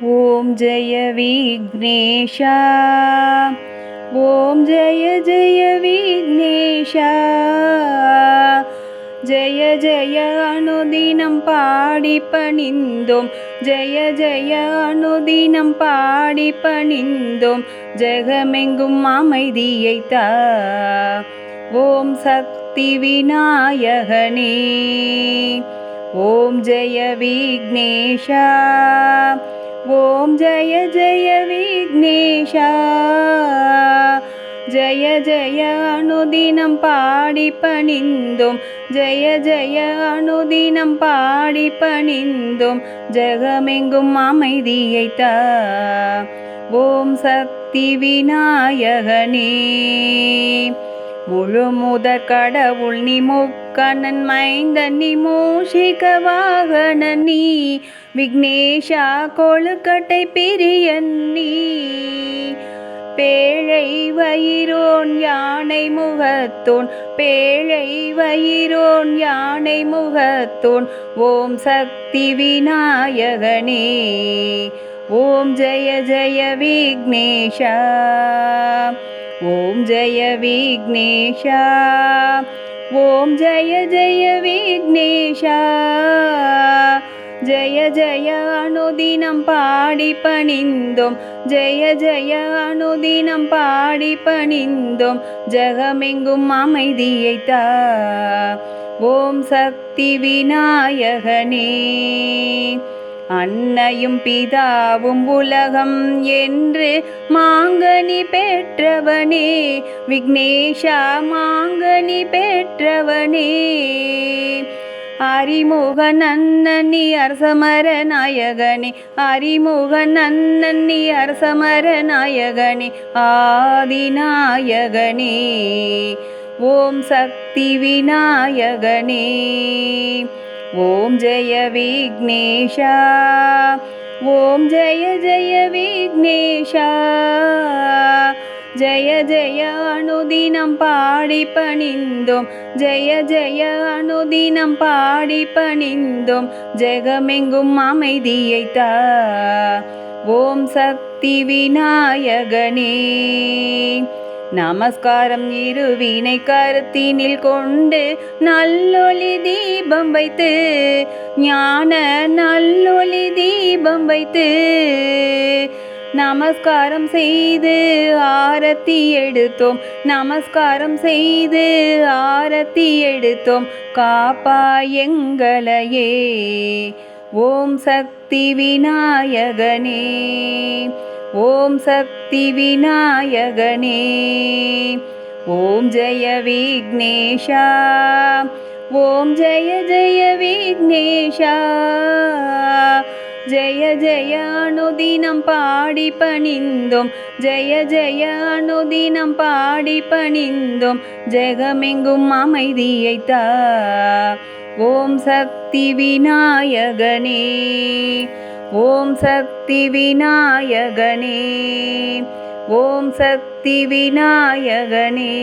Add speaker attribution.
Speaker 1: ॐ जय विघ्नेशा ॐ जय जय विघ्नेशा ஜெய ஜெய அனுதினம் பாடி பணிந்தோம் ஜெய ஜெய அனுதினம் பாடி பணிந்தோம் ஜெகமெங்கும் அமைதியை தா ஓம் சக்தி விநாயகனே ஓம் ஜெய விக்னேஷா ஓம் ஜெய ஜெய விக்னேஷா. ஜய ஜய அனுதினம் பாடி பணிந்தோம். ஜய ஜய அனுதினம் பாடி பணிந்தோம். ஜெகமெங்கும் அமைதியை தா. ஓம் சக்தி விநாயகனே. முழு முதற் கடவுள் நீ முக்கண்ணன் மைந்தன் நீ மூஷிக வாகன நீ விக்னேஷா கொழுக்கட்டை பிரியன் நீ. பேழை வயிரோன் யானை முகத்தோன் பேழை வயிரோன் யானை முகத்தோன் ஓம் சக்தி விநாயகனே. ஓம் ஜெய ஜெய விக்னேஷா ஓம் ஜெய விக்னேஷா. ஓம் ஜெய ஜெய விக்னேஷா. ஜெய ஜெய அனுதினம் பாடி பணிந்தோம். ஜெய ஜெய அனுதினம் பாடி பணிந்தோம். ஜெகமெங்கும் அமைதியை தா ஓம் சக்தி விநாயகனே. அன்னையும் பிதாவும் உலகம் என்று மாங்கனி பெற்றவனே. விக்னேஷா மாங்கனி பெற்றவனே. அறிமுக நன்னி அரசமர நாயகனே. அறிமுக நன்னி அரசமர நாயகனே. ஆதிநாயகனே. ஓம் சக்தி விநாயகனே. ஓம் ஜெய விக்னேஷா ஓம் ஜெய ஜெய விக்னேஷா ஜெய ஜெய அனுதினம் பாடி பணிந்தோம் ஜெய ஜெய அனுதினம் பாடி பணிந்தோம் ஜெகமெங்கும் அமைதியை தா ஓம் சக்தி விநாயகனே நமஸ்காரம் இருவினை கருத்தினில் கொண்டு நல்லொளி தீபம் வைத்து ஞான நல்லொளி தீபம் வைத்து நமஸ்காரம் செய்து ஆரத்தி எடுத்தோம். நமஸ்காரம் செய்து ஆரத்தி எடுத்தோம். காப்பா எங்களையே ஓம் சக்தி விநாயகனே. ஓம் சக்தி விநாயகனே. ஓம் ஜெய விக்னேஷா. ஓம் ஜெய ஜெய விக்னேஷா. ஜெய ஜெய அனுதினம் பாடி பணிந்தோம். ஜெய ஜெய அனுதினம் பாடி பணிந்தோம். ஜெகமெங்கும் அமைதியை தா ஓம் சக்தி விநாயகனே. ஓம் சக்தி விநாயகனே ஓம் சக்தி விநாயகனே.